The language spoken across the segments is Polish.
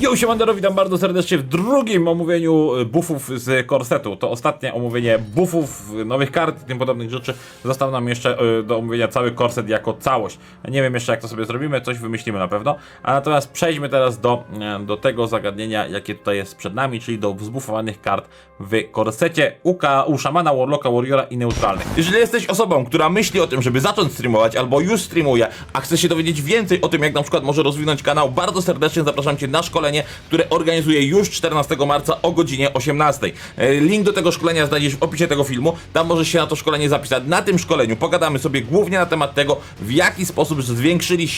Yo, siemandero, witam bardzo serdecznie w drugim omówieniu y, buffów z korsetu. To ostatnie omówienie buffów, y, nowych kart i tym podobnych rzeczy. Został nam jeszcze y, do omówienia cały korset jako całość. Nie wiem jeszcze jak to sobie zrobimy, coś wymyślimy na pewno. A natomiast przejdźmy teraz do, e, do tego zagadnienia, jakie tutaj jest przed nami, czyli do wzbuffowanych kart w korsecie u, ka- u szamana, warlocka, warriora i neutralnych. Jeżeli jesteś osobą, która myśli o tym, żeby zacząć streamować albo już streamuje, a chce się dowiedzieć więcej o tym, jak na przykład może rozwinąć kanał, bardzo serdecznie zapraszam Cię na szkolenie, które organizuję już 14 marca o godzinie 18. E, Link do tego szkolenia znajdziesz w opisie tego filmu, tam możesz się na to szkolenie zapisać. Na tym szkoleniu pogadamy sobie głównie na temat tego, w jaki sposób zwiększyli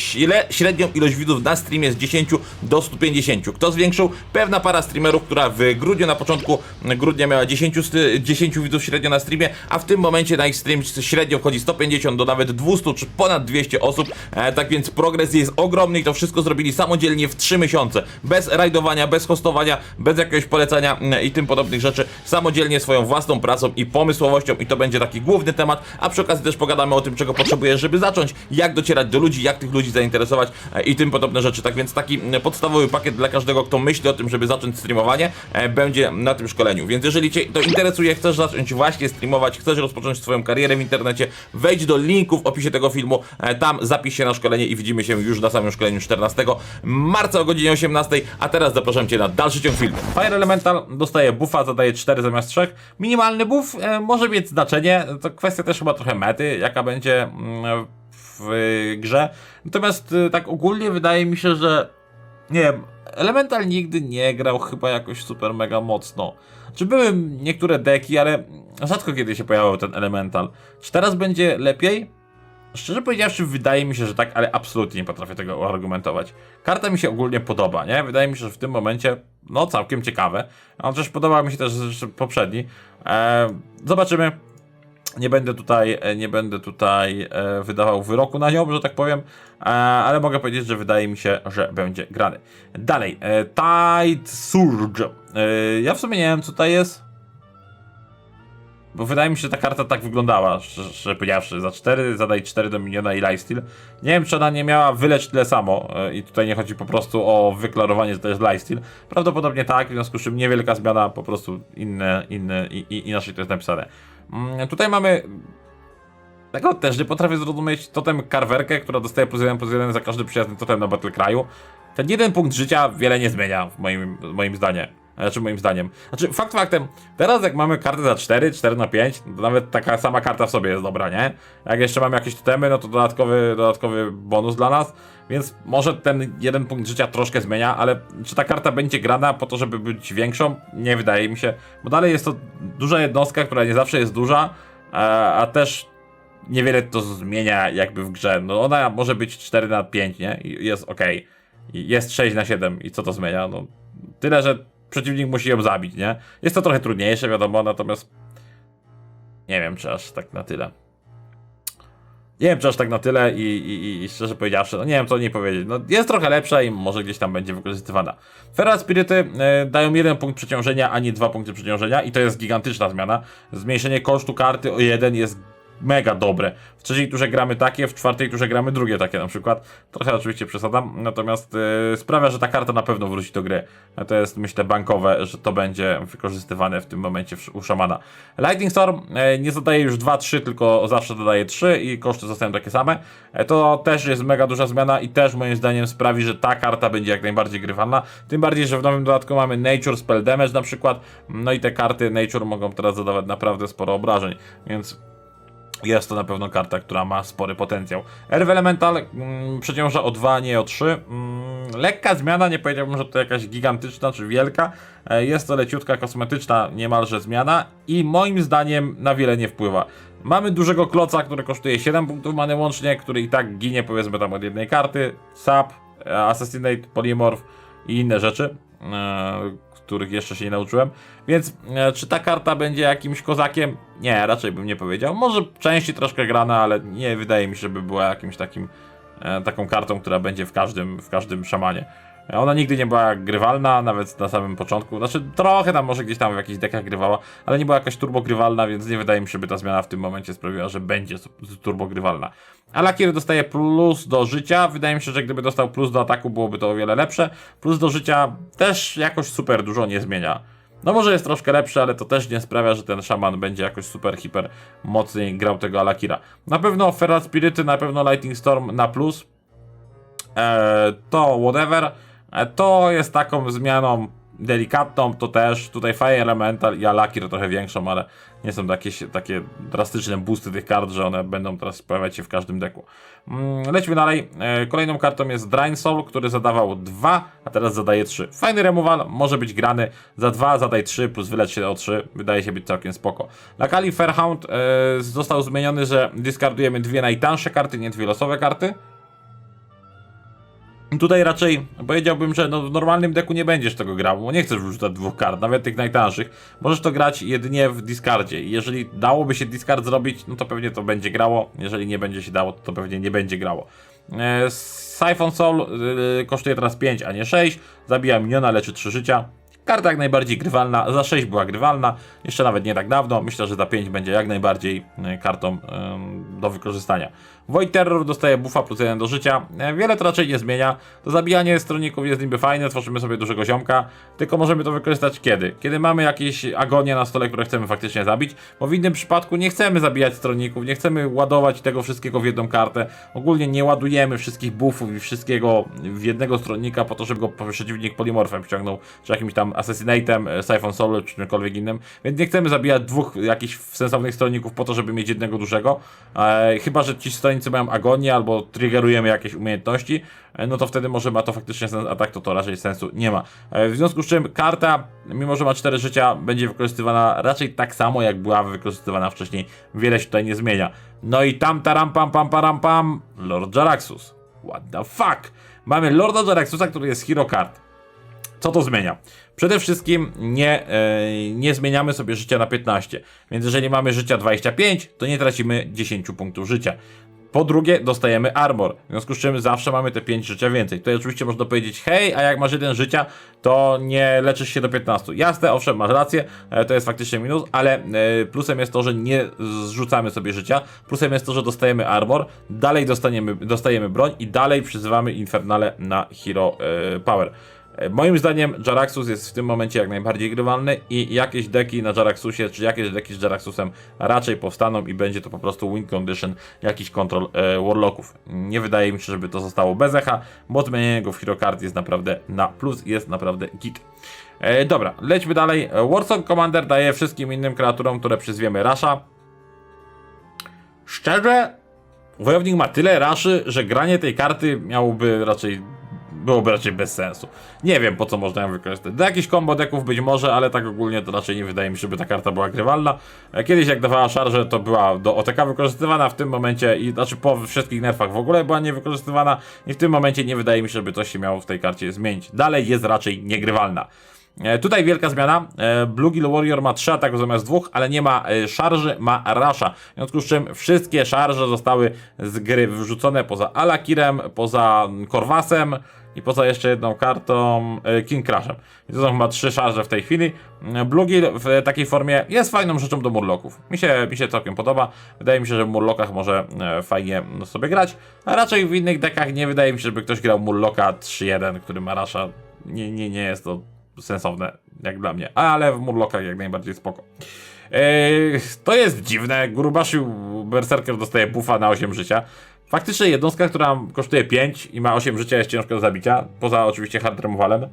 średnią ilość widzów na streamie z 10 do 150. Kto zwiększył? Pewna para streamerów, która w grudniu, na początku grudnia miała 10, sty- 10 widzów średnio na streamie, a w tym momencie na ich stream średnio wchodzi 150 do nawet 200 czy ponad 200 osób, e, tak więc progres jest ogromny i to wszystko zrobili samodzielnie w 3 miesiące, bez rajdowania, bez hostowania, bez jakiegoś polecania mm, i tym podobnych rzeczy, samodzielnie swoją własną pracą i pomysłowością i to będzie taki główny temat, a przy okazji też pogadamy o tym, czego potrzebujesz, żeby zacząć, jak docierać do ludzi, jak tych ludzi zainteresować e, i tym podobne rzeczy, tak więc taki mm, podstawowy pakiet dla każdego, kto myśli o tym, żeby zacząć streamowanie, e, będzie na tym szkoleniu, więc jeżeli Cię to interesuje, chcesz zacząć właśnie streamować, chcesz rozpocząć swoją karierę w internecie, wejdź do linku w opisie tego filmu, e, tam zapisz się na szkolenie i widzimy się już na samym szkoleniu 14 marca o godzinie 18, a teraz zapraszam Cię na dalszy ciąg filmu. Fire Elemental dostaje buffa, zadaje 4 zamiast 3. Minimalny buff e, może mieć znaczenie, to kwestia też chyba trochę mety, jaka będzie mm, w grze. Natomiast e, tak ogólnie wydaje mi się, że nie wiem, Elemental nigdy nie grał chyba jakoś super mega mocno. Czy były niektóre deki, ale rzadko kiedy się pojawiał ten Elemental. Czy teraz będzie lepiej? Szczerze powiedziawszy, wydaje mi się, że tak, ale absolutnie nie potrafię tego argumentować. Karta mi się ogólnie podoba, nie? Wydaje mi się, że w tym momencie, no całkiem ciekawe. A też podoba mi się też poprzedni. Eee, zobaczymy. Nie będę tutaj, e, nie będę tutaj e, wydawał wyroku na nią, że tak powiem, e, ale mogę powiedzieć, że wydaje mi się, że będzie grany. Dalej, e, Tide Surge. E, ja w sumie nie wiem, co to jest. Bo wydaje mi się, że ta karta tak wyglądała, szczerze powiedziawszy. Za 4 zadaj 4 do miniona i lifesteal. Nie wiem, czy ona nie miała wylecz tyle samo. e, I tutaj nie chodzi po prostu o wyklarowanie, że to jest lifesteal. Prawdopodobnie tak, w związku z czym niewielka zmiana, po prostu inne, inne, i, i, inaczej to jest napisane. Mm, tutaj mamy tego też nie potrafię zrozumieć totem karwerkę, która dostaje plus 1 plus 1 za każdy przyjazny totem na Battle Cry'u. Ten jeden punkt życia wiele nie zmienia, w moim, moim zdaniem. Znaczy moim zdaniem. Znaczy fakt faktem, teraz jak mamy kartę za 4, 4 na 5, to nawet taka sama karta w sobie jest dobra, nie? Jak jeszcze mamy jakieś totemy, no to dodatkowy, dodatkowy bonus dla nas. Więc może ten jeden punkt życia troszkę zmienia, ale czy ta karta będzie grana po to, żeby być większą? Nie wydaje mi się, bo dalej jest to duża jednostka, która nie zawsze jest duża, a, a też niewiele to zmienia jakby w grze. No ona może być 4 na 5, nie? I jest ok. I jest 6 na 7 i co to zmienia? No tyle, że przeciwnik musi ją zabić, nie? Jest to trochę trudniejsze, wiadomo, natomiast nie wiem, czy aż tak na tyle. Nie wiem, czy aż tak na tyle i, i, i szczerze powiedziawszy, no nie wiem, co nie powiedzieć. No, jest trochę lepsza i może gdzieś tam będzie wykorzystywana. Feral Spirity e, dają jeden punkt przeciążenia, a nie dwa punkty przeciążenia i to jest gigantyczna zmiana. Zmniejszenie kosztu karty o jeden jest mega dobre. W trzeciej turze gramy takie, w czwartej turze gramy drugie takie na przykład. Trochę oczywiście przesadam, natomiast e, sprawia, że ta karta na pewno wróci do gry. To jest myślę bankowe, że to będzie wykorzystywane w tym momencie u szamana. Lightning Storm e, nie zadaje już 2-3, tylko zawsze dodaje 3 i koszty zostają takie same. E, to też jest mega duża zmiana i też moim zdaniem sprawi, że ta karta będzie jak najbardziej grywalna. Tym bardziej, że w nowym dodatku mamy Nature Spell Damage na przykład. No i te karty Nature mogą teraz zadawać naprawdę sporo obrażeń, więc jest to na pewno karta, która ma spory potencjał. Erw Elemental mm, przeciąża o 2, nie o 3. Mm, lekka zmiana, nie powiedziałbym, że to jakaś gigantyczna czy wielka. E, Jest to leciutka, kosmetyczna niemalże zmiana i moim zdaniem na wiele nie wpływa. Mamy dużego kloca, który kosztuje 7 punktów many łącznie, który i tak ginie powiedzmy tam od jednej karty. Sap, e, Assassinate, Polymorph i inne rzeczy. e, których jeszcze się nie nauczyłem. Więc e, czy ta karta będzie jakimś kozakiem? Nie, raczej bym nie powiedział. Może częściej troszkę grana, ale nie wydaje mi się, żeby była jakimś takim e, taką kartą, która będzie w każdym, w każdym szamanie. Ona nigdy nie była grywalna, nawet na samym początku. Znaczy, trochę tam może gdzieś tam w jakichś dekach grywała, ale nie była jakaś turbo grywalna, więc nie wydaje mi się, by ta zmiana w tym momencie sprawiła, że będzie su- turbo grywalna. Alakier dostaje plus do życia. Wydaje mi się, że gdyby dostał plus do ataku, byłoby to o wiele lepsze. Plus do życia też jakoś super dużo nie zmienia. No może jest troszkę lepszy, ale to też nie sprawia, że ten szaman będzie jakoś super, hiper mocniej grał tego Alakira. Na pewno Feral Spirity, na pewno Lightning Storm na plus. E, to whatever. E, to jest taką zmianą delikatną, to też tutaj Fire Elemental i Alakir trochę większą, ale nie są to jakieś takie drastyczne boosty tych kart, że one będą teraz pojawiać się w każdym deku. Mm, lećmy dalej. E, kolejną kartą jest Drain Soul, który zadawał 2, a teraz zadaje 3. Fajny removal, może być grany. Za 2 zadaj 3 plus wylecz się o 3. Wydaje się być całkiem spoko. Lakali Fairhound e, został zmieniony, że dyskardujemy dwie najtańsze karty, nie dwie losowe karty. Tutaj raczej powiedziałbym, że no w normalnym deku nie będziesz tego grał, bo nie chcesz wrzucać dwóch kart, nawet tych najtańszych. Możesz to grać jedynie w discardzie jeżeli dałoby się discard zrobić, no to pewnie to będzie grało. Jeżeli nie będzie się dało, to, to pewnie nie będzie grało. E, Siphon Soul y, kosztuje teraz 5, a nie 6. Zabija miniona, leczy 3 życia. Karta jak najbardziej grywalna, za 6 była grywalna, jeszcze nawet nie tak dawno. Myślę, że za 5 będzie jak najbardziej y, kartą do wykorzystania. Void Terror dostaje buffa plus 1 do życia. E, Wiele to raczej nie zmienia. To zabijanie stronników jest niby fajne, tworzymy sobie dużego ziomka, tylko możemy to wykorzystać kiedy? Kiedy mamy jakieś agonie na stole, które chcemy faktycznie zabić, bo w innym przypadku nie chcemy zabijać stronników, nie chcemy ładować tego wszystkiego w jedną kartę. Ogólnie nie ładujemy wszystkich buffów i wszystkiego w jednego stronnika po to, żeby go przeciwnik polimorfem ściągnął, czy jakimś tam Assassinatem, e, Siphon Solo, czy czymkolwiek innym. Więc nie chcemy zabijać dwóch jakichś sensownych stronników po to, żeby mieć jednego dużego. E, chyba, że ci stronnicy mają agonię albo triggerujemy jakieś umiejętności, e, no to wtedy może ma to faktycznie sens, a tak to to raczej sensu nie ma. E, w związku z czym karta, mimo że ma 4 życia, będzie wykorzystywana raczej tak samo, jak była wykorzystywana wcześniej. Wiele się tutaj nie zmienia. No i tam taram pam pam param pam, Lord Jaraxus. What the fuck? Mamy Lorda Jaraxusa, który jest hero card. Co to zmienia? Przede wszystkim nie, e, nie zmieniamy sobie życia na 15, więc jeżeli mamy życia 25, to nie tracimy 10 punktów życia. Po drugie, dostajemy armor, w związku z czym zawsze mamy te 5 życia więcej. Tutaj oczywiście można powiedzieć, hej, a jak masz jeden życia, to nie leczysz się do 15. Jasne, owszem, masz rację, e, to jest faktycznie minus, ale e, plusem jest to, że nie zrzucamy sobie życia, plusem jest to, że dostajemy armor, dalej dostaniemy, dostajemy broń i dalej przyzywamy Infernale na Hero e, Power. E, Moim zdaniem Jaraxus jest w tym momencie jak najbardziej grywalny i jakieś deki na Jaraxusie, czy jakieś deki z Jaraxusem raczej powstaną i będzie to po prostu win condition jakiś kontrol e, Warlocków. Nie wydaje mi się, żeby to zostało bez echa, bo zmienienie go w Hero Card jest naprawdę na plus, jest naprawdę git. E, dobra, lećmy dalej. Warsong Commander daje wszystkim innym kreaturom, które przyzwiemy Rasha. Szczerze, Wojownik ma tyle raszy, że granie tej karty miałoby raczej byłoby raczej bez sensu. Nie wiem po co można ją wykorzystać. Do jakichś combo decków być może, ale tak ogólnie to raczej nie wydaje mi się, żeby ta karta była grywalna. E, Kiedyś jak dawała szarżę, to była do OTK wykorzystywana, w tym momencie, i znaczy po wszystkich nerfach w ogóle była niewykorzystywana i w tym momencie nie wydaje mi się, żeby coś się miało w tej karcie zmienić. Dalej jest raczej niegrywalna. E, Tutaj wielka zmiana. E, Bluegill Warrior ma 3 ataków zamiast dwóch, ale nie ma szarży, ma rasza. W związku z czym wszystkie szarże zostały z gry wyrzucone poza Alakirem, poza Korwasem i poza jeszcze jedną kartą e, King Crashem. I to są chyba trzy szarże w tej chwili. E, Bluegill w takiej formie jest fajną rzeczą do Murloków. Mi się, mi się całkiem podoba. Wydaje mi się, że w Murlokach może e, fajnie sobie grać. A raczej w innych dekach nie wydaje mi się, żeby ktoś grał Murloka 3-1, który ma rasza. Nie, nie, nie jest to sensowne, jak dla mnie. Ale w Murlokach jak najbardziej spoko. Eee, to jest dziwne. Grubaszył Berserker dostaje buffa na 8 życia. Faktycznie jednostka, która kosztuje 5 i ma 8 życia jest ciężko do zabicia. Poza oczywiście hard removalem.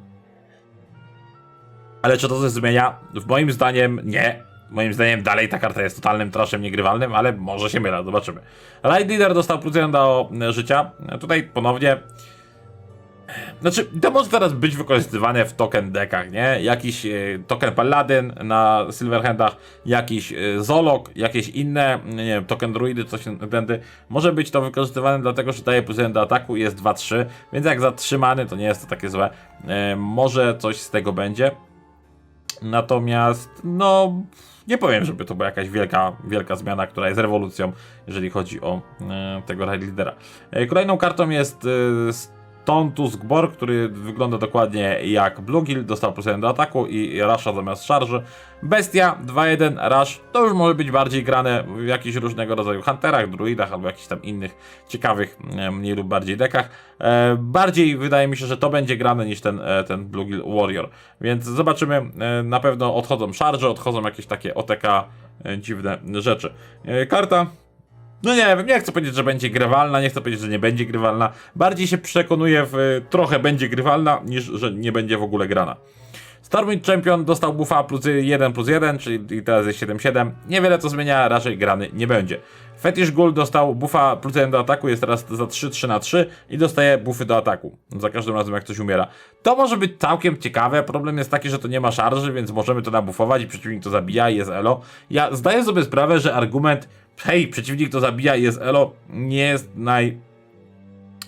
Ale czy to coś zmienia? W moim zdaniem nie. Moim zdaniem dalej ta karta jest totalnym traszem niegrywalnym, ale może się mylę, zobaczymy. Light Leader dostał 1 do życia. Tutaj ponownie znaczy, to może teraz być wykorzystywane w token deckach, nie? Jakiś e, token Paladin na Silverhandach, jakiś e, Zolok, jakieś inne, nie wiem, token druidy, coś tędy. Może być to wykorzystywane dlatego, że daje plus 1 do ataku i jest 2-3, więc jak zatrzymany, to nie jest to takie złe. E, może coś z tego będzie. Natomiast, no, nie powiem, żeby to była jakaś wielka, wielka zmiana, która jest rewolucją, jeżeli chodzi o tego Raid Leadera. E, kolejną kartą jest Tontus Gbor, który wygląda dokładnie jak Bluegill, dostał plus 1 do ataku i Rasha zamiast szarży. Bestia 2-1 Rush, to już może być bardziej grane w jakichś różnego rodzaju hunterach, druidach albo jakichś tam innych ciekawych, e, mniej lub bardziej dekach. E, bardziej wydaje mi się, że to będzie grane niż ten, e, ten Bluegill Warrior, więc zobaczymy, na pewno odchodzą szarże, odchodzą jakieś takie OTK dziwne rzeczy. Karta no nie wiem, nie chcę powiedzieć, że będzie grywalna, nie chcę powiedzieć, że nie będzie grywalna. Bardziej się przekonuję w trochę będzie grywalna, niż że nie będzie w ogóle grana. Stormwind Champion dostał buffa plus 1 plus 1, czyli teraz jest 7-7. Niewiele to zmienia, raczej grany nie będzie. Fetish Ghoul dostał buffa plus 1 do ataku, jest teraz za 3-3 na 3 i dostaje buffy do ataku. Za każdym razem jak ktoś umiera. To może być całkiem ciekawe, problem jest taki, że to nie ma szarży, więc możemy to nabuffować i przeciwnik to zabija i jest elo. Ja zdaję sobie sprawę, że argument hej, przeciwnik to zabija i jest elo nie jest naj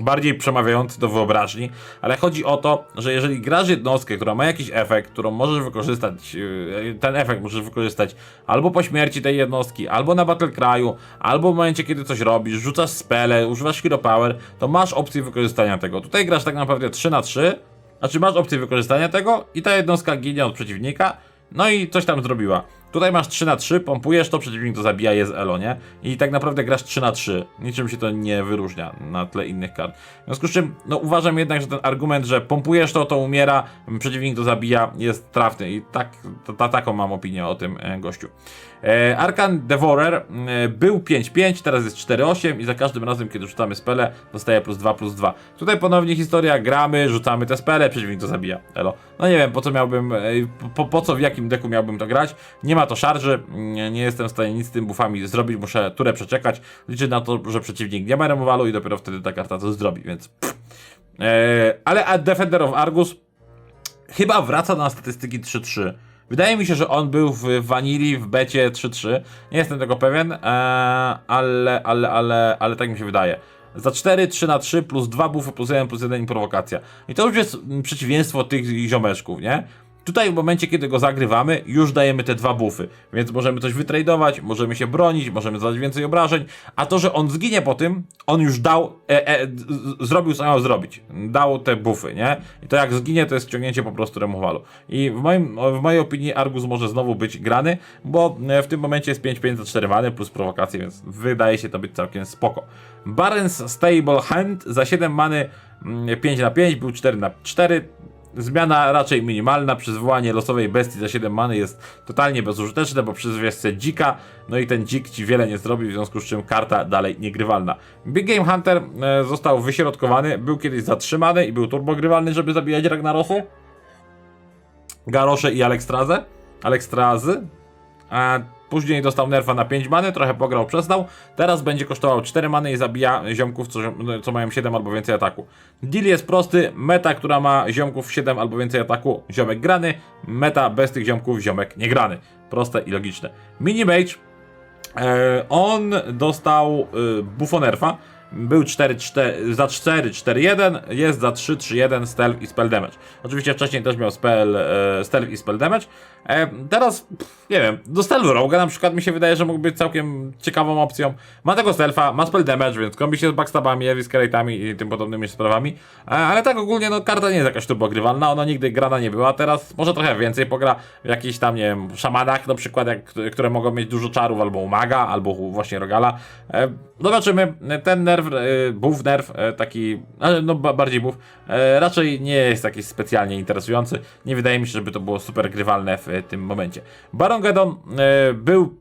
bardziej przemawiający do wyobraźni, ale chodzi o to, że jeżeli grasz jednostkę, która ma jakiś efekt, którą możesz wykorzystać, yy, ten efekt możesz wykorzystać albo po śmierci tej jednostki, albo na Battle Cry'u, albo w momencie, kiedy coś robisz, rzucasz spele, używasz Hero Power, to masz opcję wykorzystania tego. Tutaj grasz tak naprawdę 3 na 3, znaczy masz opcję wykorzystania tego i ta jednostka ginie od przeciwnika, no i coś tam zrobiła. Tutaj masz 3 na 3, pompujesz to, przeciwnik to zabija, jest elo, nie? I tak naprawdę grasz 3 na 3. Niczym się to nie wyróżnia na tle innych kart. W związku z czym, no uważam jednak, że ten argument, że pompujesz to, to umiera, przeciwnik to zabija, jest trafny. I tak, ta, taką mam opinię o tym e, gościu. E, Arkan Devourer e, był 5-5, teraz jest 4-8 i za każdym razem, kiedy rzucamy spele, dostaje plus 2, plus 2. Tutaj ponownie historia, gramy, rzucamy te spele, przeciwnik to zabija. Elo. No nie wiem, po co miałbym, e, po, po co, w jakim deku miałbym to grać. Nie ma to szarży, nie, nie jestem w stanie nic z tym buffami zrobić, muszę turę przeczekać. Liczę na to, że przeciwnik nie ma remowalu i dopiero wtedy ta karta to zrobi, więc... Pff. E, ale Defender of Argus chyba wraca na statystyki 3-3. Wydaje mi się, że on był w Vanilli w becie 3-3. Nie jestem tego pewien, eee, ale, ale, ale, ale tak mi się wydaje. Za 4, 3 na 3 plus 2 buffy plus 1 plus 1 i prowokacja. I to już jest przeciwieństwo tych ziomeczków, nie? Tutaj w momencie, kiedy go zagrywamy, już dajemy te dwa buffy, więc możemy coś wytradować, możemy się bronić, możemy zadać więcej obrażeń, a to, że on zginie po tym, on już dał, e, e, z, zrobił co miał zrobić, dał te buffy, nie? I to jak zginie, to jest ciągnięcie po prostu remowalu. I w, moim, w mojej opinii Argus może znowu być grany, bo e, w tym momencie jest 5-5 za 4 many plus prowokacje, więc wydaje się to być całkiem spoko. Barents Stable Hand za 7 many 5 na 5 był 4 na 4 Zmiana raczej minimalna, przyzwołanie losowej bestii za 7 many jest totalnie bezużyteczne, bo przyzwiesz sobie dzika, no i ten dzik ci wiele nie zrobi, w związku z czym karta dalej niegrywalna. Big Game Hunter e, został wyśrodkowany, był kiedyś zatrzymany i był turbogrywalny, żeby zabijać Ragnarosy, Garosze i Alekstrazę, Alekstrazy, a Później dostał nerfa na 5 many, trochę pograł, przestał. Teraz będzie kosztował 4 many i zabija ziomków, co, co mają 7 albo więcej ataku. Deal jest prosty, meta, która ma ziomków 7 albo więcej ataku, ziomek grany, meta bez tych ziomków, ziomek niegrany. Proste i logiczne. Mini Mage, e, on dostał e, buffo nerfa, był 4, 4, za 4, 4, 1, jest za 3, 3, 1 stealth i spell damage. Oczywiście wcześniej też miał spell, e, stealth i spell damage. E, teraz, pff, nie wiem, do stealthu Roga na przykład mi się wydaje, że mógł być całkiem ciekawą opcją. Ma tego stealtha, ma spell damage, więc kombi się z backstabami, eviscerate'ami i tym podobnymi sprawami. E, ale tak ogólnie, no karta nie jest jakaś turbogrywalna, ona nigdy grana nie była, teraz może trochę więcej pogra w jakichś tam, nie wiem, szamanach na przykład, jak, które mogą mieć dużo czarów, albo umaga, albo właśnie rogala. E, zobaczymy, ten nerw, e, buff nerw, e, taki, no ba- bardziej buff, e, raczej nie jest jakiś specjalnie interesujący. Nie wydaje mi się, żeby to było super grywalne w tym momencie. Baron Geddon e, był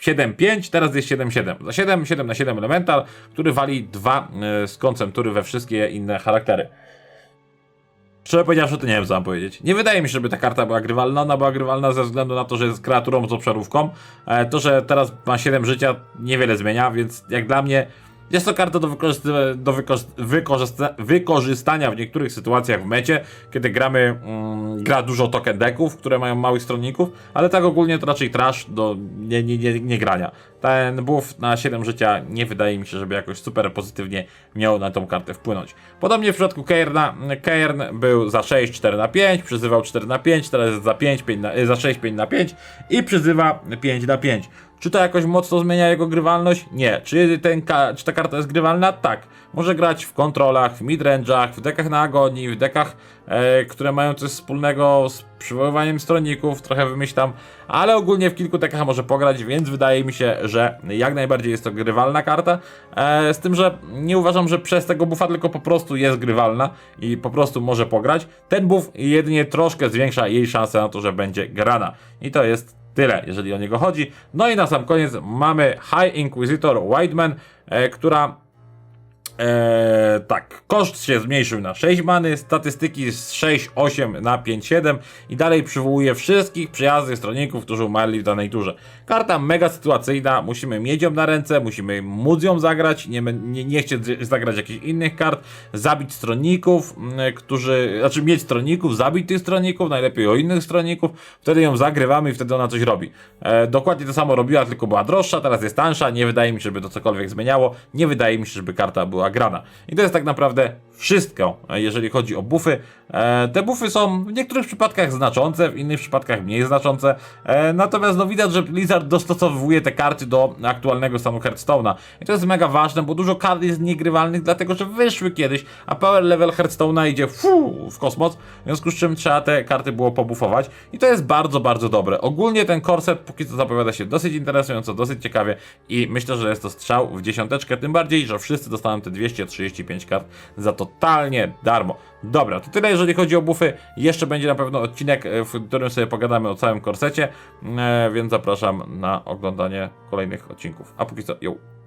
7-5, teraz jest 7-7. Za 7, 7 na 7 elemental, który wali 2 e, z końcem tury we wszystkie inne charaktery. Szczerze powiedziawszy, to nie wiem co mam powiedzieć. Nie wydaje mi się, żeby ta karta była grywalna. Ona była grywalna ze względu na to, że jest kreaturą z obszarówką. E, to, że teraz ma 7 życia, niewiele zmienia, więc jak dla mnie jest to karta do, wykorzyst- do wykorzyst- wykorzysta- wykorzystania w niektórych sytuacjach w mecie, kiedy gramy, mm, gra dużo token decków, które mają małych stronników, ale tak ogólnie to raczej trash do nie, nie, nie, nie grania. Ten buff na 7 życia nie wydaje mi się, żeby jakoś super pozytywnie miał na tą kartę wpłynąć. Podobnie w przypadku Cairna, Cairn był za 6, 4 na 5, przyzywał 4 na 5, teraz jest za 5, 5 na, za 6, 5 na 5 i przyzywa 5 na 5. Czy to jakoś mocno zmienia jego grywalność? Nie. Czy, ten czy ta karta jest grywalna? Tak. Może grać w kontrolach, w midrange'ach, w dekach na agonii, w dekach, e, które mają coś wspólnego z przywoływaniem stronników, trochę wymyślam, ale ogólnie w kilku dekach może pograć, więc wydaje mi się, że jak najbardziej jest to grywalna karta. E, z tym, że nie uważam, że przez tego buffa, tylko po prostu jest grywalna i po prostu może pograć. Ten buff jedynie troszkę zwiększa jej szanse na to, że będzie grana. I to jest tyle, jeżeli o niego chodzi. No i na sam koniec mamy High Inquisitor Whiteman, e, która Eee, tak, koszt się zmniejszył na 6 many, statystyki z 6-8 na 5-7 i dalej przywołuje wszystkich przyjaznych stronników, którzy umarli w danej turze. Karta mega sytuacyjna, musimy mieć ją na ręce, musimy móc ją zagrać, nie, nie, nie chcieć zagrać jakichś innych kart, zabić stronników, mm, którzy, znaczy mieć stronników, zabić tych stronników, najlepiej o innych stronników, wtedy ją zagrywamy i wtedy ona coś robi. E, dokładnie to samo robiła, tylko była droższa, teraz jest tańsza, nie wydaje mi się, żeby to cokolwiek zmieniało, nie wydaje mi się, żeby karta była grana. I to jest tak naprawdę wszystko, e, jeżeli chodzi o buffy. E, te buffy są w niektórych przypadkach znaczące, w innych przypadkach mniej znaczące, e, natomiast no widać, że Blizzard dostosowuje te karty do aktualnego stanu Hearthstone'a. I to jest mega ważne, bo dużo kart jest niegrywalnych, dlatego że wyszły kiedyś, a power level Hearthstone'a idzie fu, w kosmos, w związku z czym trzeba te karty było pobufować. I to jest bardzo, bardzo dobre. Ogólnie ten korset póki co zapowiada się dosyć interesująco, dosyć ciekawie i myślę, że jest to strzał w dziesiąteczkę, tym bardziej, że wszyscy dostaną te 235 kart za totalnie darmo. Dobra, to tyle jeżeli chodzi o buffy. Jeszcze będzie na pewno odcinek, e, w którym sobie pogadamy o całym korsecie, e, więc zapraszam na oglądanie kolejnych odcinków. A póki co, yo.